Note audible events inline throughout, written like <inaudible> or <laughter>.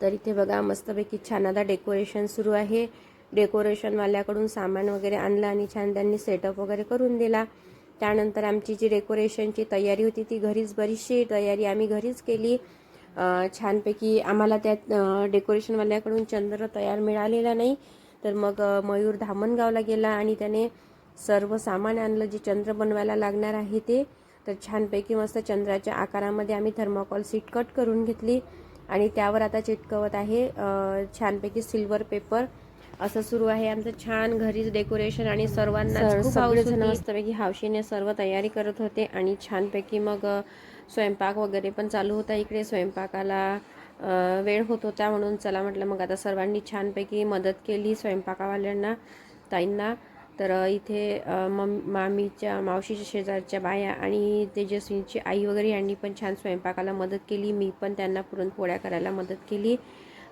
तर इथे बघा मस्तपैकी छान आता डेकोरेशन सुरू आहे. डेकोरेशनवाल्याकडून सामान वगैरे आणलं आणि छान त्यांनी सेटअप वगैरे करून दिला. त्यानंतर आमची जी डेकोरेशनची तयारी होती ती घरीच बरीचशी तयारी आम्ही घरीच केली. छानपैकी आम्हाला त्यात डेकोरेशनवाल्याकडून चंद्र तयार मिळालेला नाही. तर मग मयूर धामणगावला गेला आणि त्याने सर्व सामान आणलं जे चंद्र बनवायला लागणार आहे ते. तर छानपैकी मस्त चंद्राच्या आकारामध्ये आम्ही थर्माकॉल सीट कट करून घेतली. आणि त्यावर आता चिटकवत आहे छानपैकी सिल्वर पेपर. असं सुरू आहे आमचं छान घरीच डेकोरेशन आणि सर्वांना मस्तपैकी हौशीने सर्व तयारी करत होते आणि छानपैकी मग स्वयंपाक वगैरे पण चालू होता इकडे. स्वयंपाकाला वेळ होत होता म्हणून चला म्हटलं मग आता सर्वांनी छानपैकी मदत केली स्वयंपाकावाल्यांना ताईंना. तर इथे मम मामीच्या मावशीच्या शेजारच्या बाया आणि तेजस्वीची आई वगैरे यांनी पण छान स्वयंपाकाला मदत केली. मी पण त्यांना पुरणपोळ्या करायला मदत केली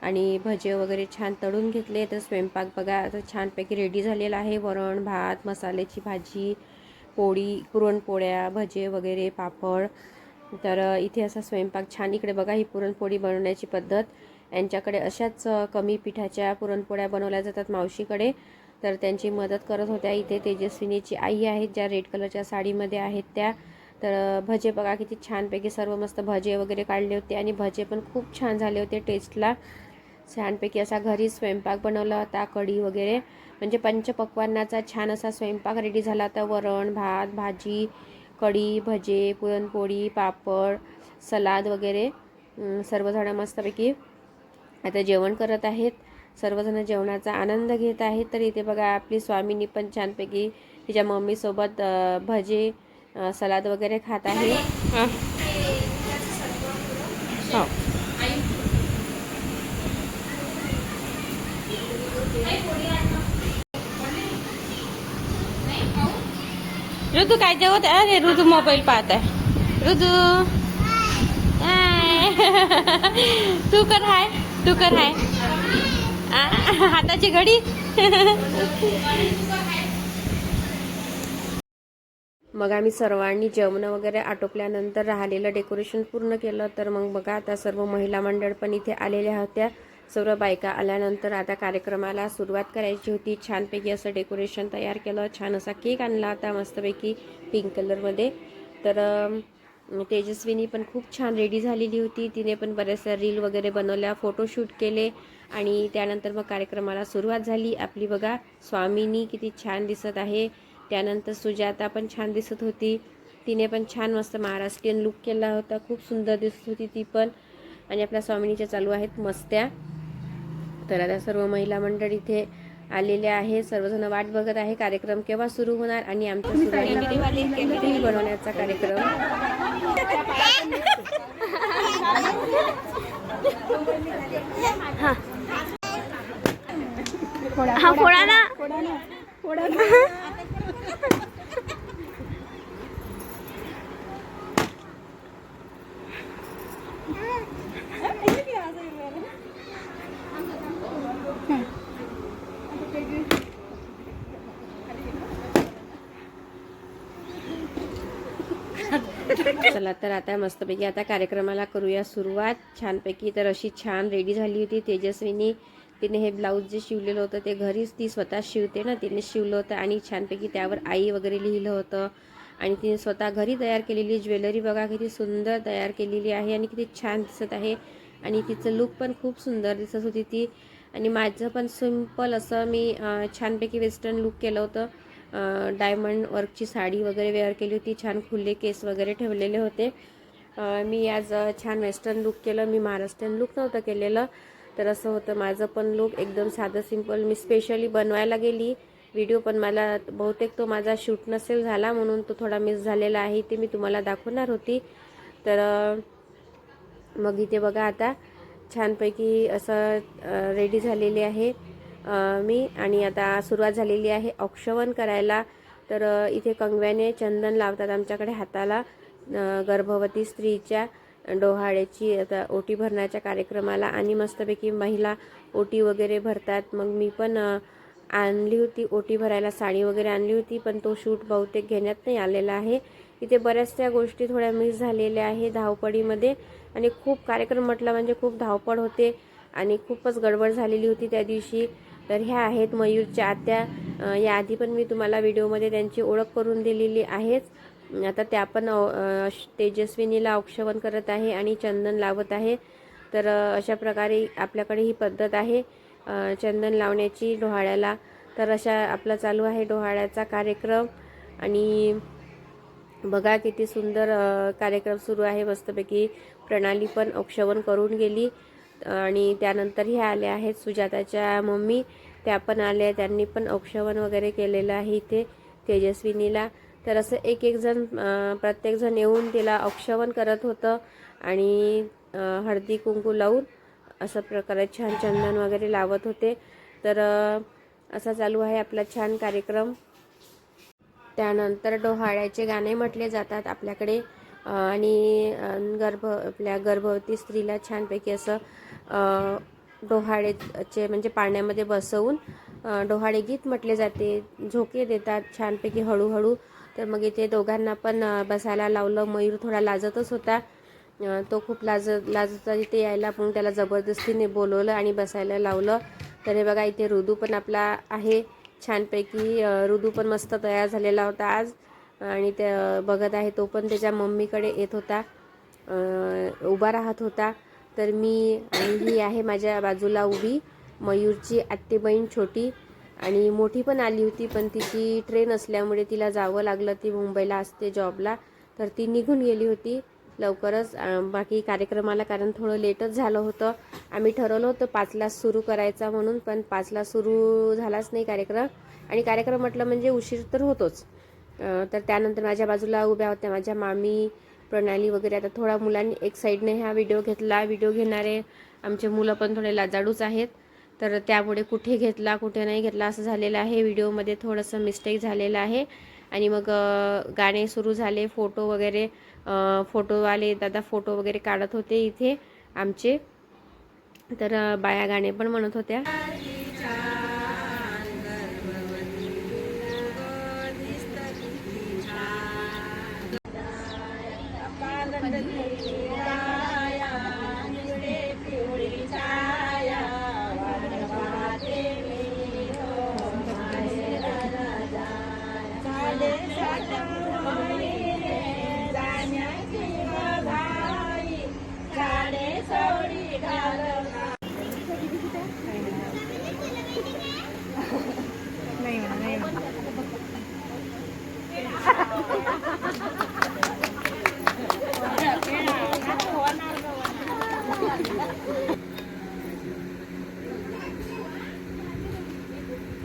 आणि भजे वगैरे छान तळून घेतले. तर स्वयंपाक बघा आता छानपैकी रेडी झालेला आहे. वरण भात मसाल्याची भाजी पोळी पुरणपोळ्या भजे वगैरे पापड. तर इथे असा स्वयंपाक छान इकडे बघा ही पुरणपोळी बनवण्याची पद्धत. यांच्याकडे अशाच कमी पिठाच्या पुरणपोळ्या बनवल्या जातात मावशीकडे. तर त्यांची मदत करत होत्या. इथे तेजस्विनीची आई आहेत ज्या रेड कलरच्या साडीमध्ये आहेत त्या. तर भजे बघा किती छानपैकी सर्व मस्त भजे वगैरे काढले होते आणि भजे पण खूप छान झाले होते टेस्टला छानपैकी असा घरी स्वयंपाक बनवला होता कढी वगैरे. म्हणजे पंचपक्वान्नाचा छान असा स्वयंपाक रेडी झाला होता. वरण भात भाजी कढी भजे पुरणपोळी पापड सलाद वगैरे. सर्वजणं मस्तपैकी आता जेवण करत आहेत. सर्वजण जेवणाचा आनंद घेत आहेत. तर इथे बघा आपली स्वामीनी पण छानपैकी तिच्या मम्मीसोबत भजे सलाद वगैरे खात आहे. हो. ऋतू काय जेवत आहे? अरे ऋतू मोबाईल पाहत आहे. ऋतू. <laughs> तू कर हाय. तू कर हाय. हाताची घडी. मग आम्ही सर्वांनी जेवण वगैरे आटोपल्यानंतर राहिलेलं डेकोरेशन पूर्ण केलं तर मग बघा आता सर्व महिला मंडळ पण इथे आलेल्या होत्या. सर्व बायका आल्यानंतर आता कार्यक्रमाला सुरुवात करायची होती. छानपैकी असं डेकोरेशन तयार केलं. छान असा केक आणला आता मस्तपैकी पिंक कलरमध्ये तर तेजस्विनी पण खूप छान रेडी झालेली होती. तिने पण बऱ्याचशा रील वगैरे बनवल्या फोटोशूट केले आणि त्यानंतर मग कार्यक्रमाला सुरुवात झाली. आपली बघा स्वामीनी किती छान दिसत आहे. त्यानंतर सुजाता पण छान दिसत होती. तिने पण छान मस्त महाराष्ट्रीयन लुक केला होता. खूप सुंदर दिसत होती ती पण. आणि आपल्या स्वामिनीच्या चालू आहेत मस्त्या. तर आता सर्व महिला मंडळ इथे आलेले आहे. सर्वजण वाट बघत आहे. कार्यक्रम केव्हा सुरू होणार आणि आमचा सुरू आहे रील बनवण्याचा कार्यक्रम. हा फोडा ना <laughs> चला तर आता मस्तपैकी आता कार्यक्रमाला करूया सुरुवात. छानपैकी तर अशी छान रेडी झाली होती तेजस्विनी. तिने हे ब्लाऊज जे शिवलेलं होतं ते घरीच ती स्वतः शिवते ना. तिने शिवलं होतं आणि छानपैकी त्यावर आई वगैरे लिहिलं होतं. आणि तिने स्वतः घरी तयार केलेली ज्वेलरी बघा किती सुंदर तयार केलेली आहे आणि किती छान दिसत आहे. आणि तिचं लुक पण खूप सुंदर दिसत होती ती. आणि माझं पण सिंपल असं मी छानपैकी वेस्टर्न लुक केलं होतं. डायमंड वर्कची साडी वगैरे वेअर केली होती. छान खुले केस वगैरे ठेवलेले होते. मी आज छान वेस्टर्न लुक केलं. मी महाराष्ट्रीयन लुक नव्हतं केलेलं. तर असं होतं माझं पण लुक एकदम साधं सिंपल मी स्पेशली बनवायला गेली. व्हिडिओ पण मला बहुतेक तो माझा शूट नसेल झाला म्हणून तो थोडा मिस झालेला आहे. ते मी तुम्हाला दाखवणार होती. तर मग इथे बघा आता. छानपैकी असं रेडी झालेली आहे. मी आणि आता सुरुवात झालेली आहे औक्षवण करायला. तर इथे कंगव्याने चंदन लावतात आमच्याकडे हाताला गर्भवती स्त्रीच्या डोहाळ्याची आता ओटी भरण्याच्या कार्यक्रमाला आणि मस्तपैकी महिला ओटी वगैरे भरतात. मग मी पण आणली होती ओटी भरायला साडी वगैरे आणली होती पण तो शूट बहुतेक घेण्यात नाही आलेला आहे. इथे बऱ्याचशा गोष्टी थोड्या मिस झालेल्या आहे धावपळीमध्ये आणि खूप कार्यक्रम म्हटलं म्हणजे खूप धावपळ होते आणि खूपच गडबड झालेली होती त्या दिवशी. तर ह्या आहेत मयूरच्या आत्या. या याआधी पण मी तुम्हाला व्हिडिओमध्ये त्यांची ओळख करून दिलेली आहेच. आता त्या पण तेजस्विनीला औक्षवण करत आहे आणि चंदन लावत आहे. तर अशा प्रकारे आपल्याकडे ही पद्धत आहे चंदन लावण्याची डोहाळ्याला. तर अशा आपला चालू आहे डोहाळ्याचा कार्यक्रम. आणि बघा किती सुंदर कार्यक्रम सुरू आहे. मस्तपैकी प्रणाली पण औक्षवण करून गेली. आणि त्यानंतर ह्या आल्या आहेत सुजाताच्या मम्मी. त्या पण आल्या त्यांनी पण औक्षवण वगैरे केलेलं आहे इथे तेजस्विनीला. तर असं एक एक जण प्रत्येकजण येऊन तिला औक्षवण करत होतं आणि हळदी कुंकू लावून असं प्रकारे छान चंदन वगैरे लावत होते. तर असा चालू आहे आपला छान कार्यक्रम. त्यानंतर डोहाळ्याचे गाणे म्हटले जातात आपल्याकडे. आणि गर्भ आपल्या गर्भवती स्त्रीला छानपैकी असं डोहाळेचे म्हणजे पाण्यामध्ये बसवून डोहाळे गीत म्हटले जाते. झोके देतात छानपैकी हळूहळू. तर मग इथे दोघांना पण बसायला लावलं. मयूर थोडा लाजतच होता. तो खूप लाज लाजता इथे यायला. मग त्याला जबरदस्तीने बोलवलं आणि बसायला लावलं. तर हे बघा इथे ऋदू पण आपला आहे. छानपैकी रुदू ऋदू पण मस्त तयार झालेला होता आज. आणि ते बघत आहे तो पण. त्याच्या मम्मीकडे येत होता. उभा राहत होता. तर मी आणि ही आहे माझ्या बाजूला उभी. मयूरची आत्ते बहीण छोटी आणि मोठी पण आली होती पण तिची ट्रेन असल्यामुळे तिला जावं लागलं. ती मुंबईला असते जॉबला तर ती निघून गेली होती लवकरच. बाकी कार्यक्रमाला कारण थोडं लेटच झालं होतं. आम्ही ठरवलं होतं पाचला सुरू करायचा म्हणून पण पाचला सुरू झालाच नाही कार्यक्रम. आणि कार्यक्रम म्हटलं म्हणजे उशीर तर होतोच. तर त्यानंतर माझ्या बाजूला उभ्या होत्या. माझ्या मामी प्रणाली वगैरे. आता थोडा मुलांनी एक साईडने हा व्हिडिओ घेतला. व्हिडिओ घेणारे आमचे मुलं पण थोडे लाजाडूच आहेत. तर त्यामुळे कुठे घेतला कुठे नाही घेतला असं झालेलं आहे. व्हिडिओमध्ये थोडंसं मिस्टेक झालेलं आहे. आणि मग गाणे सुरू झाले फोटो वगैरे फोटोवाले दादा फोटो वगैरे काढत होते इथे आमचे. तर बाया गाणे पण म्हणत होत्या. 嗯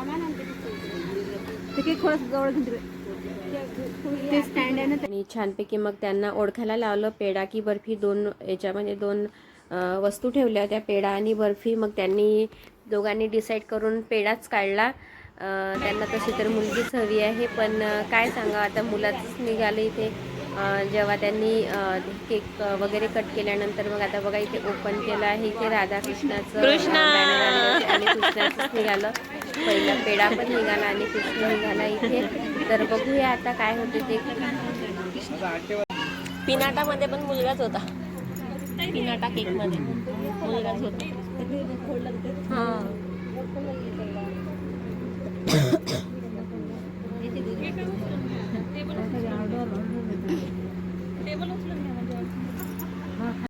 ते काही थोडस जवळ घेऊन ठेव. ते स्टँड आहे ना आणि छानपैकी मग त्यांना ओळखायला लावलं पेढा की बर्फी दोन याच्यामध्ये दोन वस्तू ठेवल्या होत्या पेढा आणि बर्फी. मग त्यांनी दोघांनी डिसाईड करून पेढाच काढला. त्यांना तशी तर मुलगीच हवी आहे पण काय सांगा आता मुलाचंच निघालं इथे. जेव्हा त्यांनी केक वगैरे कट केल्यानंतर मग आता बघा इथे ओपन केलं आहे इथे राधाकृष्णाचं कृष्ण! banner आणलं होतं आणि कृष्णाचंच निघालं. पहिला पेढा पण निघाला आणि पिशवी निघाला इथे. तर बघूया आता काय होते ते. पिनाटामध्ये पण मुलगाच होता. पिनाटा केकमध्ये. मुलगाच होता. हा. <coughs>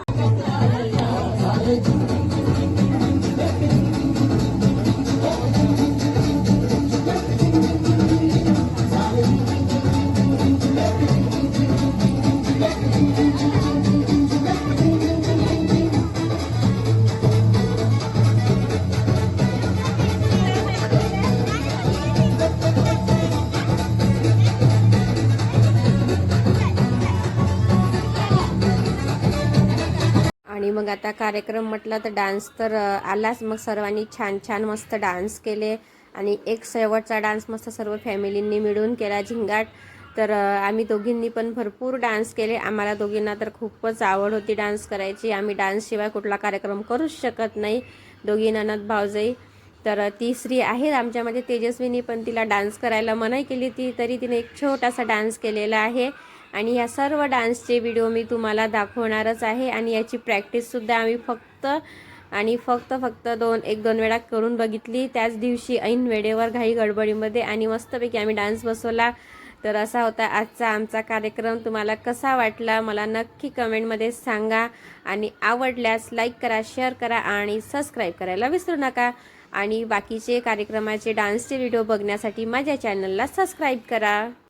मग आता कार्यक्रम म्हटलं तर डान्स तर आलाच. मग सर्वांनी छान छान मस्त डान्स केले. आणि एक शेवटचा डान्स मस्त सर्व फॅमिलींनी मिळून केला झिंगाट. तर आम्ही दोघींनी पण भरपूर डान्स केले. आम्हाला दोघींना तर खूपच आवड होती डान्स करायची. आम्ही डान्सशिवाय कुठला कार्यक्रम करूच शकत नाही. दोघी ननद भावजाई तर ती तिसरी आहे आमच्यामध्ये. तेजस्विनी पण तिला डान्स करायला मनाई केली ती तरी तिने एक छोटासा डान्स केलेला आहे. आणि ह्या सर्व डान्सचे व्हिडिओ मी तुम्हाला दाखवणारच आहे आणि याची प्रॅक्टिससुद्धा आम्ही फक्त आणि फक्त फक्त दोन एक दोन वेळा करून बघितली. त्याच दिवशी ऐन वेळेवर घाई गडबडीमध्ये आणि मस्तपैकी आम्ही डान्स बसवला. तर असा होता आजचा आमचा कार्यक्रम. तुम्हाला कसा वाटला मला नक्की कमेंटमध्ये सांगा. आणि आवडल्यास लाईक करा शेअर करा आणि सबस्क्राईब करायला विसरू नका. आणि बाकीचे कार्यक्रमाचे डान्सचे व्हिडिओ बघण्यासाठी माझ्या चॅनलला सबस्क्राईब करा.